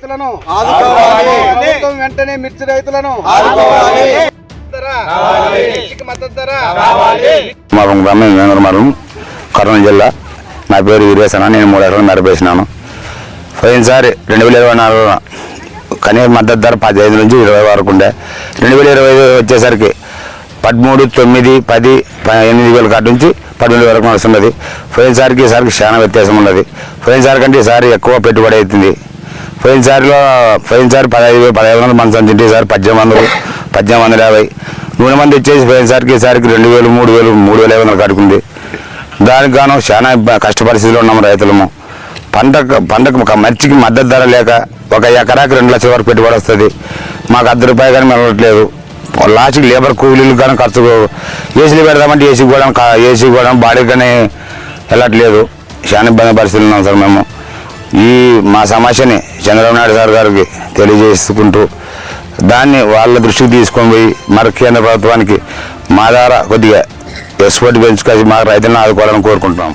రైతులను ఆదుకోవాలి. ప్రభుత్వం వెంటనే మిర్చి రైతులను గ్రామం వేంగరమరం కర్నూలు జిల్లా. నా పేరు వీరేశన నేను మూడు ఎకరాలు మెరపేసినాను పోయినసారి రెండు వేల ఇరవై నాలుగులో కనీస మద్దతు ధర పదిహేను నుంచి ఇరవై వరకు ఉండే. రెండు వేల ఇరవై ఐదు వచ్చేసరికి పదమూడు తొమ్మిది పది ఎనిమిది వేల కాటి నుంచి పన్నెండు వరకు నడుస్తున్నది పోయినసారికి ఈసారికి చాలా వ్యత్యాసం ఉన్నది. పోయినసారి కంటే ఈసారి ఎక్కువ పెట్టుబడి అవుతుంది. పోయినసారిలో పోయినసారి పదహైదు వేలు పదహైదు వందలు మంది తింటే సార్ పద్దెనిమిది వందలు పద్దెనిమిది వందల యాభై. నూనె మంది వచ్చేసి పోయినసారికి ఈసారికి రెండు వేలు మూడు వేలు మూడు వేల ఐదు వందలు కట్టుకుంది దానికి గాను చాలా కష్ట పరిస్థితిలో ఉన్నాము రైతులము. పంట పంటకు ఒక మర్చికి మద్దతు ధర లేక ఒక ఎకరాకి రెండు లక్షల వరకు పెట్టుబడి వస్తుంది. మాకు అర్ధ రూపాయలు కానీ మిగలట్లేదు. లాస్ట్కి లేబర్ కూలీలు కానీ ఖర్చు ఏసీలు పెడదామంటే ఏసీ కూడా ఏసీ కూడా బాడీ కానీ వెళ్ళట్లేదు. చాలా ఇబ్బంది పరిస్థితులు ఉన్నాం సార్ మేము. ఈ మా సమస్యని చంద్రబాబు నాయుడు సార్ గారికి తెలియజేసుకుంటూ దాన్ని వాళ్ళ దృష్టికి తీసుకొని పోయి మరి కేంద్ర ప్రభుత్వానికి మా ద్వారా కొద్దిగా ఎక్స్పోర్ట్ పెంచుకొని మా రైతులను ఆదుకోవాలని కోరుకుంటున్నాం.